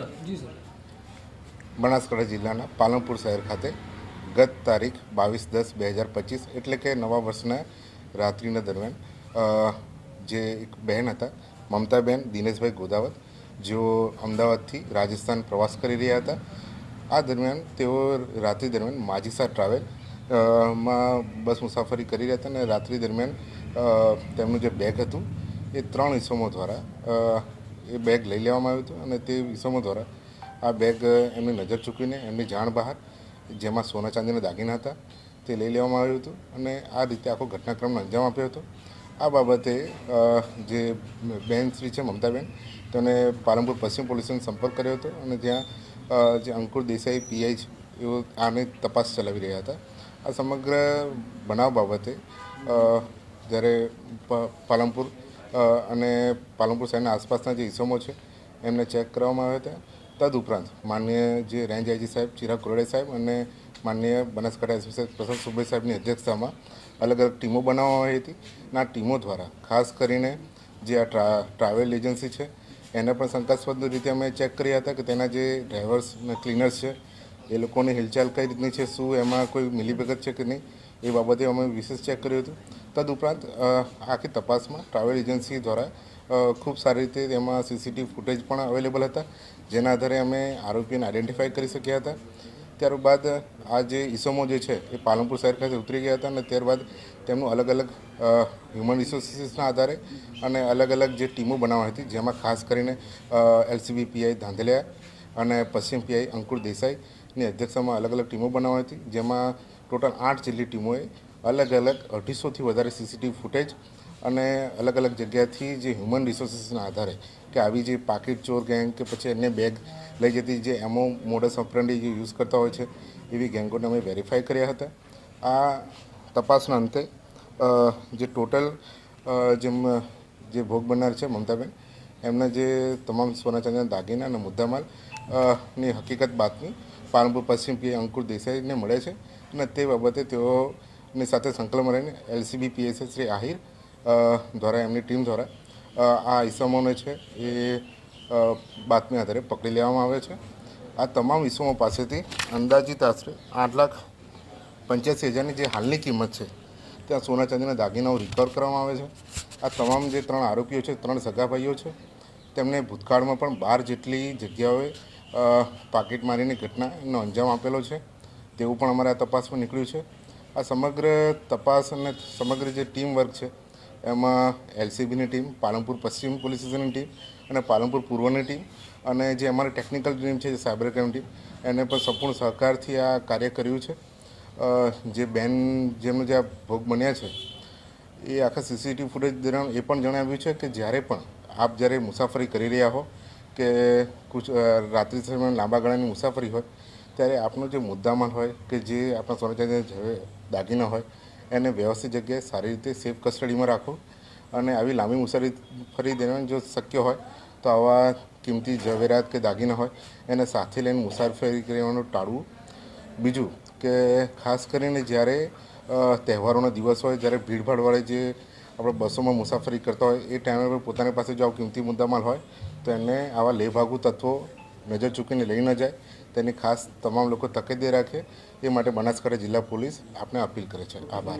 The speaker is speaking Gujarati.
સર. જી સર. બનાસકાંઠા જિલ્લાના પાલનપુર શહેર ખાતે ગત તારીખ બાવીસ દસ બે હજાર પચીસ એટલે કે નવા વર્ષના રાત્રિના દરમિયાન જે એક બહેન હતા મમતાબેન દિનેશભાઈ ગોદાવત જેઓ અમદાવાદથી રાજસ્થાન પ્રવાસ કરી રહ્યા હતા. આ દરમિયાન તેઓ રાત્રિ દરમિયાન માજીસા ટ્રાવેલમાં બસ મુસાફરી કરી રહ્યા હતા અને રાત્રિ દરમિયાન તેમનું જે બેગ હતું એ ત્રણ ઇસમો દ્વારા એ બેગ લઈ લેવામાં આવ્યું હતું અને તે ઇસમો દ્વારા આ બેગ એમની નજર ચૂકવીને એમની જાણ બહાર, જેમાં સોના ચાંદીના દાગીના હતા, તે લઈ લેવામાં આવ્યું હતું અને આ રીતે આખો ઘટનાક્રમનો અંજામ આપ્યો હતો. આ બાબતે જે બેન શ્રી છે મમતાબેન, તેને પાલનપુર પશ્ચિમ પોલીસનો સંપર્ક કર્યો હતો અને ત્યાં જે અંકુર દેસાઈ પીઆઈ છે, એઓ આની તપાસ ચલાવી રહ્યા હતા. આ સમગ્ર બનાવ બાબતે જ્યારે પાલનપુર અને પાલનપુર શહેરના આસપાસના જે ઇસમો છે, એમને ચેક કરવામાં આવ્યા હતા. તદુપરાંત માનનીય જે રેન્જ આઈજી સાહેબ, ચિરાગ કોરડે સાહેબ અને માનનીય બનાસકાંઠા સાહેબ પ્રસાદ સુબે સાહેબની અધ્યક્ષતામાં અલગ અલગ ટીમો બનાવવામાં આવી હતી. ના, ટીમો દ્વારા ખાસ કરીને જે આ ટ્રાવેલ એજન્સી છે, એને પણ શંકાસ્પદ રીતે અમે ચેક કર્યા હતા કે તેના જે ડ્રાઈવર્સ અને ક્લીનર્સ છે એ લોકોની હિલચાલ કઈ રીતની છે, શું એમાં કોઈ મિલીભગત છે કે નહીં, એ બાબતે અમે વિશેષ ચેક કર્યું હતું. તદુપરાંત આખી તપાસમાં ટ્રાવેલ એજન્સી દ્વારા ખૂબ સારી રીતે તેમાં સીસીટીવી ફૂટેજ પણ અવેલેબલ હતા, જેના આધારે અમે આરોપીઓને આઈડેન્ટિફાઈ કરી શક્યા હતા. ત્યારબાદ, આ જે ઇસમો જે છે, એ પાલનપુર શહેર ખાતે ઉતરી ગયા હતા અને ત્યારબાદ તેમનું અલગ અલગ હ્યુમન રિસોર્સિસના આધારે અને અલગ અલગ જે ટીમો બનાવવાની હતી, જેમાં ખાસ કરીને એલસીબી પીઆઈ ધાંધલિયા અને પશ્ચિમ પીઆઈ અંકુર દેસાઈની અધ્યક્ષતામાં અલગ અલગ ટીમો બનાવાઈ હતી, જેમાં ટોટલ આઠ જેટલી ટીમોએ અલગ અલગ અઢીસોથી વધારે સીસીટીવી ફૂટેજ અને અલગ અલગ જગ્યાથી જે હ્યુમન રિસોર્સિસના આધારે કે આવી જે પાકીટ ચોર ગેંગ કે પછી અન્ય બેગ લઈ જતી જે એમો મોડસ ઓપરન્ડી જે યુઝ કરતા હોય છે, એવી ગેંગોને અમે વેરીફાઈ કર્યા હતા. આ તપાસના અંતે જે ટોટલ જેમ, જે ભોગ બનનાર છે મમતાબેન, એમના જે તમામ સોના ચાંદીના દાગીના અને મુદ્દામાલની હકીકત બાતમી પાલનપુર પશ્ચિમ પીએ અંકુર દેસાઈને મળે છે અને તે બાબતે તેઓની સાથે સંકલનમાં રહીને એલસીબી, પીએસએ શ્રી આહિર દ્વારા એમની ટીમ દ્વારા આ ઇસમોને છે એ બાતમી આધારે પકડી લેવામાં આવે છે. આ તમામ ઇસમો પાસેથી અંદાજિત આશરે આઠ લાખ પંચ્યાસી હજારની જે હાલની કિંમત છે, ત્યાં સોના ચાંદીના દાગીનાઓ રિકવર કરવામાં આવે છે. આ તમામ જે ત્રણ આરોપીઓ છે, ત્રણ સગાભાઈઓ છે, તેમને ભૂતકાળમાં પણ બાર જેટલી જગ્યાઓએ પાકીટ મારીની ઘટનાનો અંજામ આપેલો છે. તેવું પણ અમારે આ તપાસમાં નીકળ્યું છે. આ સમગ્ર તપાસ અને સમગ્ર જે ટીમ વર્ક છે, એમાં એલસીબીની ટીમ, પાલનપુર પશ્ચિમ પોલીસ સ્ટેશનની ટીમ અને પાલનપુર પૂર્વની ટીમ અને જે અમારી ટેકનિકલ ટીમ છે, જે સાયબર ક્રાઇમ ટીમ, એને પણ સંપૂર્ણ સહકારથી આ કાર્ય કર્યું છે. જે બેન જેમનો જે આ ભોગ બન્યા છે, એ આખા સીસીટીવી ફૂટેજ દરમિયાન એ પણ જણાવ્યું છે કે જ્યારે પણ આપ જ્યારે મુસાફરી કરી રહ્યા હો કે રાત્રિ દરમિયાન લાંબા ગાળાની મુસાફરી હોય, ત્યારે આપણો જે મુદ્દામાલ હોય કે જે આપણા સોના ચાંદીના દાગીના હોય, એને વ્યવસ્થિત જગ્યાએ સારી રીતે સેફ કસ્ટડીમાં રાખો અને આવી લાંબી મુસાફરી ફરી દરમિયાન જો શક્ય હોય, તો આવા કિંમતી ઝવેરાત કે દાગીના હોય, એને સાથે લઈને મુસાફરી કરવાનું ટાળવું. બીજું કે ખાસ કરીને જ્યારે તહેવારોનો દિવસ હોય, જ્યારે ભીડભાડવાળી જે આપણે બસોમાં મુસાફરી કરતા હોય, એ ટાઈમે પણ પોતાની પાસે જો આવું કિંમતી મુદ્દામાલ હોય, તો એને આવા લેભાગુ તત્વો નજર ચૂકીને લઈ ન જાય. તેની ખાસ તમામ લોકો તકેદારી રાખે. એ માટે બનાસકાંઠા જિલ્લા પોલીસ આપણે અપીલ કરે છે. આભાર.